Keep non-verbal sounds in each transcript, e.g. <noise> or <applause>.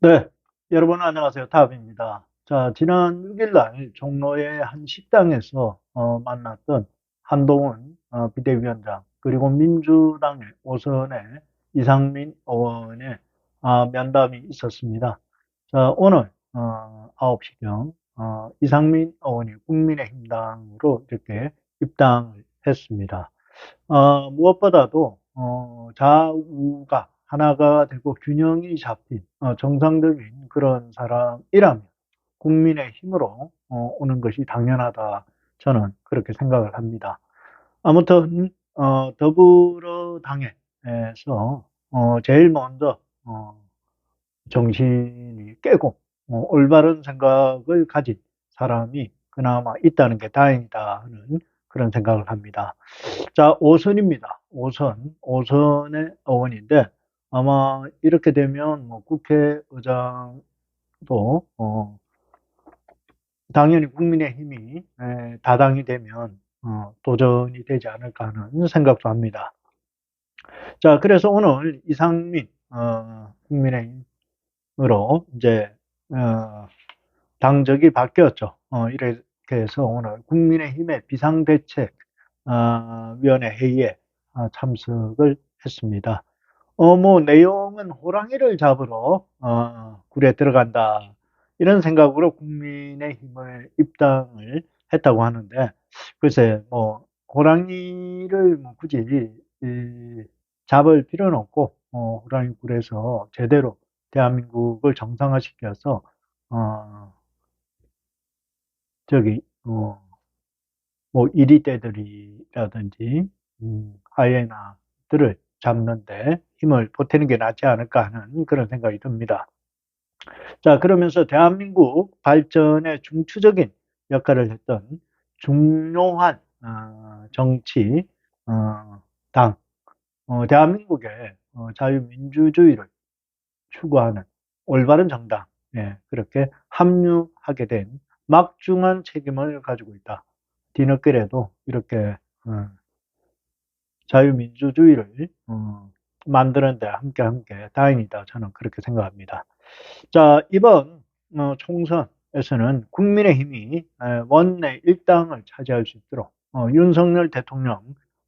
네, 여러분 안녕하세요. 타업입니다. 자, 지난 6일 날 종로의 한 식당에서 어, 만났던 한동훈 어, 비대위원장 그리고 민주당의 오선의 이상민 의원의 아, 면담이 있었습니다. 자, 오늘 어, 9시경 어, 이상민 의원이 국민의힘당으로 이렇게 입당을 했습니다. 어, 무엇보다도 어, 좌우가 하나가 되고 균형이 잡힌 어, 정상적인 그런 사람이라면 국민의 힘으로 어, 오는 것이 당연하다. 저는 그렇게 생각을 합니다. 아무튼 어, 더불어당에서 어, 제일 먼저 어, 정신이 깨고 어, 올바른 생각을 가진 사람이 그나마 있다는 게 다행이다 하는 그런 생각을 합니다. 자, 5선입니다. 5선. 5선의 의원인데 아마 이렇게 되면 뭐 국회의장도 어, 당연히 국민의힘이 에, 다당이 되면 어, 도전이 되지 않을까 하는 생각도 합니다. 자, 그래서 오늘 이상민 어, 국민의힘으로 이제 어, 당적이 바뀌었죠. 어, 이렇게 해서 오늘 국민의힘의 비상대책 어, 위원회 회의에 어, 참석을 했습니다. 어, 뭐, 내용은 호랑이를 잡으러, 어, 굴에 들어간다. 이런 생각으로 국민의 힘을 입당을 했다고 하는데, 글쎄, 뭐, 호랑이를 뭐 굳이, 이, 잡을 필요는 없고, 어, 호랑이 굴에서 제대로 대한민국을 정상화시켜서, 어, 저기, 어, 뭐, 이리떼들이라든지, 음, 하이에나들을 잡는데 힘을 보태는 게 낫지 않을까 하는 그런 생각이 듭니다. 자, 그러면서 대한민국 발전의 중추적인 역할을 했던 중요한 어, 정치 어, 당, 어, 대한민국의 어, 자유민주주의를 추구하는 올바른 정당, 예, 그렇게 합류하게 된 막중한 책임을 가지고 있다. 뒤늦게라도 이렇게 어, 자유민주주의를 어, 만드는데 함께 함께 다행이다. 저는 그렇게 생각합니다. 자, 이번 어, 총선에서는 국민의힘이 원내 일당을 차지할 수 있도록 어, 윤석열 대통령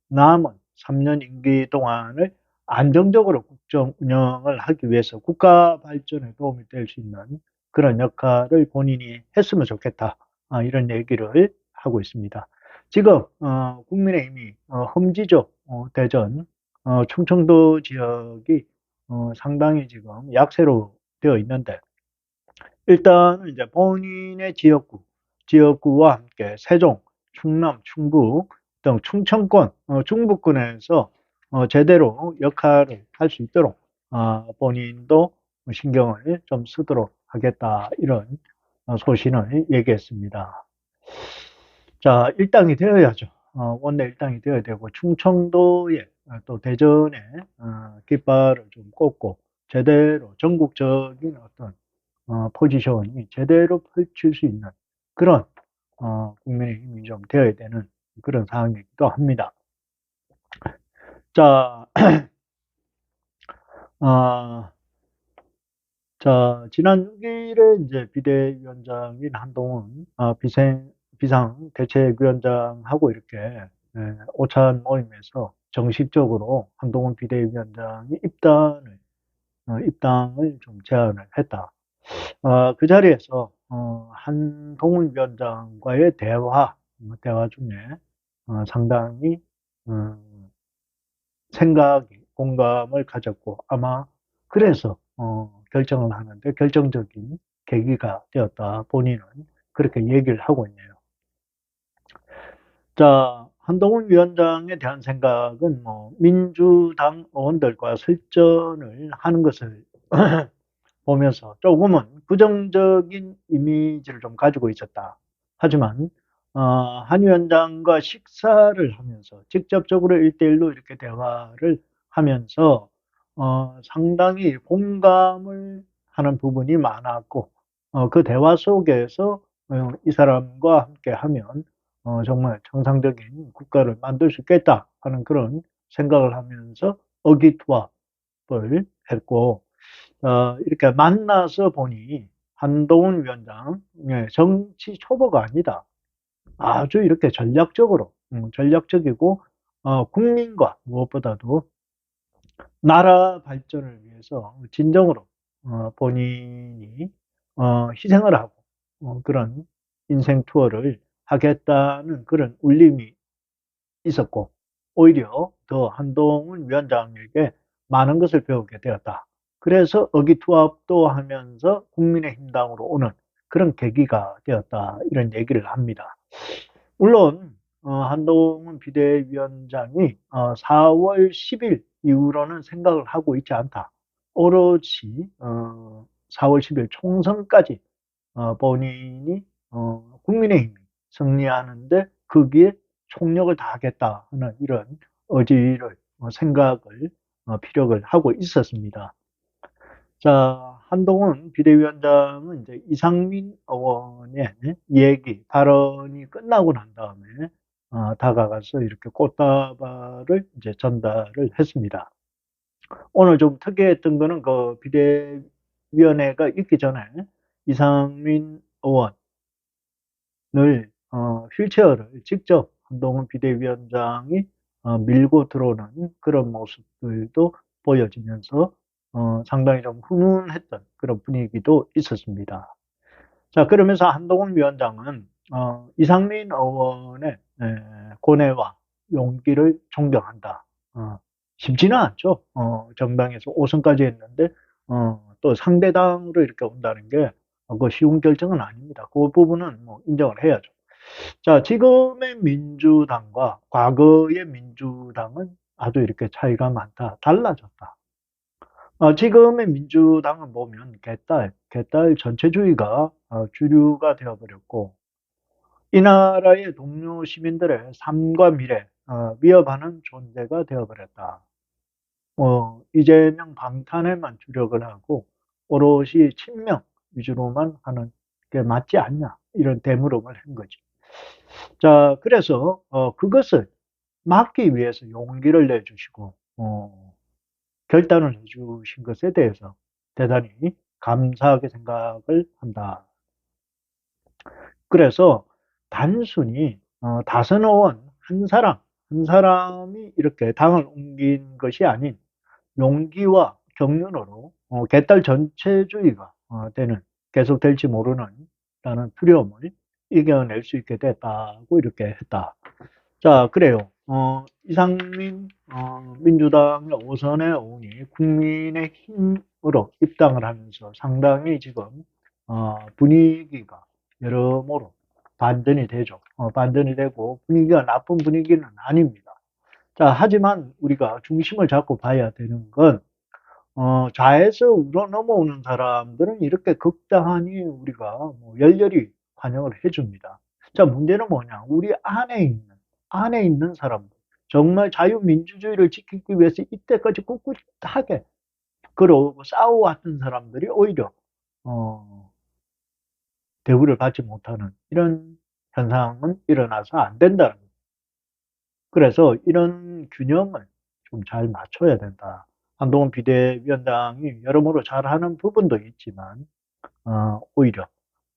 남은 3년 임기 동안을 안정적으로 국정 운영을 하기 위해서 국가 발전에 도움이 될 수 있는 그런 역할을 본인이 했으면 좋겠다. 아, 이런 얘기를 하고 있습니다. 지금 어, 국민의힘이 어, 험지죠. 어, 대전, 어, 충청도 지역이 어, 상당히 지금 약세로 되어 있는데 일단 이제 본인의 지역구, 지역구와 함께 세종, 충남, 충북 등 충청권, 어, 중부권에서 어, 제대로 역할을 할 수 있도록 어, 본인도 신경을 좀 쓰도록 하겠다 이런 어, 소신을 얘기했습니다. 자, 일당이 되어야죠. 어, 원내 일당이 되어야 되고 충청도에 어, 또 대전에 어, 깃발을 좀 꽂고 제대로 전국적인 어떤 어, 포지션이 제대로 펼칠 수 있는 그런 어, 국민의힘이 좀 되어야 되는 그런 상황이기도 합니다. 자, <clears throat> 어, 자 지난 6일에 이제 비대위원장인 한동훈 어, 비생 비상 대책위원장하고 이렇게 예, 오찬 모임에서 정식적으로 한동훈 비대위원장이 입당을 어, 입당을 좀 제안을 했다. 어, 그 자리에서 어, 한동훈 위원장과의 대화 대화 중에 어, 상당히 음, 생각이 공감을 가졌고 아마 그래서 어, 결정을 하는데 결정적인 계기가 되었다. 본인은 그렇게 얘기를 하고 있네요. 자, 한동훈 위원장에 대한 생각은 뭐 민주당 의원들과 설전을 하는 것을 <clears throat> 보면서 조금은 부정적인 이미지를 좀 가지고 있었다. 하지만 어, 한 위원장과 식사를 하면서 직접적으로 일대일로 이렇게 대화를 하면서 어, 상당히 공감을 하는 부분이 많았고 어, 그 대화 속에서 어, 이 사람과 함께 하면 어, 정말 정상적인 국가를 만들 수 있겠다 하는 그런 생각을 하면서 의기투합을 했고 어, 이렇게 만나서 보니 한동훈 위원장 예, 정치 초보가 아니다. 아주 이렇게 전략적으로 음, 전략적이고 어, 국민과 무엇보다도 나라 발전을 위해서 진정으로 어, 본인이 어, 희생을 하고 어, 그런 인생 투어를 하겠다는 그런 울림이 있었고 오히려 더 한동훈 위원장에게 많은 것을 배우게 되었다. 그래서 의기투합도 하면서 국민의힘당으로 오는 그런 계기가 되었다. 이런 얘기를 합니다. 물론 어, 한동훈 비대위원장이 어, 4월 10일 이후로는 생각을 하고 있지 않다. 오로지 어, 4월 10일 총선까지 어, 본인이 어, 국민의힘이 승리하는데 거기에 총력을 다하겠다 하는 이런 의지를 어, 생각을 어, 피력을 하고 있었습니다. 자, 한동훈 비대위원장은 이제 이상민 의원의 얘기, 발언이 끝나고 난 다음에 어, 다가가서 이렇게 꽃다발을 이제 전달을 했습니다. 오늘 좀 특이했던 거는 그 비대위원회가 있기 전에 이상민 의원을 어, 휠체어를 직접 한동훈 비대위원장이 어, 밀고 들어오는 그런 모습들도 보여지면서 어, 상당히 좀 훈훈했던 그런 분위기도 있었습니다. 자, 그러면서 한동훈 위원장은 어, 이상민 의원의 에, 고뇌와 용기를 존경한다. 어, 쉽지는 않죠. 어, 정당에서 5선까지 했는데 어, 또 상대당으로 이렇게 온다는 게 어, 그 쉬운 결정은 아닙니다. 그 부분은 뭐 인정을 해야죠. 자, 지금의 민주당과 과거의 민주당은 아주 이렇게 차이가 많다. 달라졌다. 어, 지금의 민주당은 보면 개딸, 개딸 전체주의가 어, 주류가 되어버렸고, 이 나라의 동료 시민들의 삶과 미래, 어, 위협하는 존재가 되어버렸다. 어, 이재명 방탄에만 주력을 하고, 오롯이 친명 위주로만 하는 게 맞지 않냐. 이런 대물음을 한 거죠. 자, 그래서, 어, 그것을 막기 위해서 용기를 내주시고, 어, 결단을 해주신 것에 대해서 대단히 감사하게 생각을 한다. 그래서 단순히 어, 다선 의원 한 사람, 한 사람이 이렇게 당을 옮긴 것이 아닌 용기와 경륜으로 어, 개딸 전체주의가 어, 되는 계속될지 모르는 라는 두려움을 이겨낼 수 있게 됐다고 이렇게 했다. 자, 그래요. 어, 이상민 어, 민주당의 오선의 오니 국민의 힘으로 입당을 하면서 상당히 지금 어, 분위기가 여러모로 반전이 되죠. 어, 반전이 되고 분위기가 나쁜 분위기는 아닙니다. 자, 하지만 우리가 중심을 잡고 봐야 되는 건 어, 좌에서 우러 넘어오는 사람들은 이렇게 극단하니 우리가 뭐 열렬히 환영을 해줍니다. 자, 문제는 뭐냐? 우리 안에 있는, 안에 있는 사람들. 정말 자유민주주의를 지키기 위해서 이때까지 꿋꿋하게 그러고 싸워왔던 사람들이 오히려, 어, 대우를 받지 못하는 이런 현상은 일어나서 안 된다는 거예요. 그래서 이런 균형을 좀 잘 맞춰야 된다. 한동훈 비대위원장이 여러모로 잘하는 부분도 있지만, 어, 오히려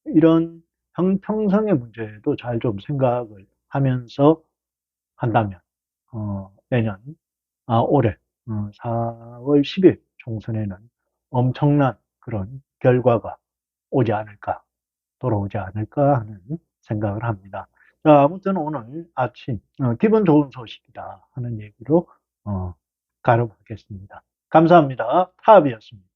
이런 형 평성의 문제도 잘 좀 생각을 하면서 한다면, 어, 내년, 아, 올해, 어, 4월 10일 총선에는 엄청난 그런 결과가 오지 않을까, 돌아오지 않을까 하는 생각을 합니다. 자, 아무튼 오늘 아침, 어, 기분 좋은 소식이다 하는 얘기로, 어, 가름하겠습니다. 감사합니다. 타업이었습니다.